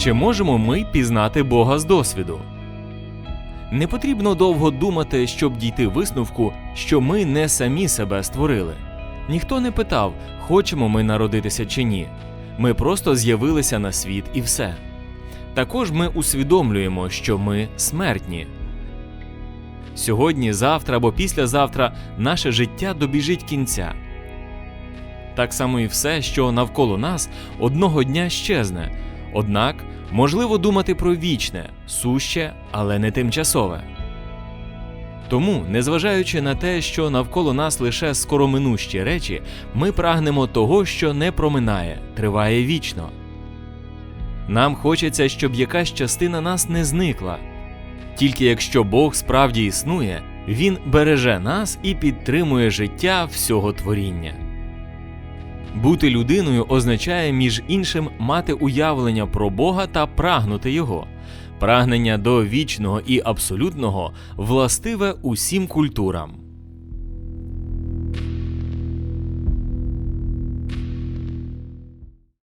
Чи можемо ми пізнати Бога з досвіду? Не потрібно довго думати, щоб дійти висновку, що ми не самі себе створили. Ніхто не питав, хочемо ми народитися чи ні. Ми просто з'явилися на світ і все. Також ми усвідомлюємо, що ми смертні. Сьогодні, завтра або післязавтра наше життя добіжить кінця. Так само і все, що навколо нас одного дня щезне. Однак можливо думати про вічне, суще, але не тимчасове. Тому, незважаючи на те, що навколо нас лише скороминущі речі, ми прагнемо того, що не проминає, триває вічно. Нам хочеться, щоб якась частина нас не зникла. Тільки якщо Бог справді існує, Він береже нас і підтримує життя всього творіння. Бути людиною означає, між іншим, мати уявлення про Бога та прагнути Його. Прагнення до вічного і абсолютного властиве усім культурам.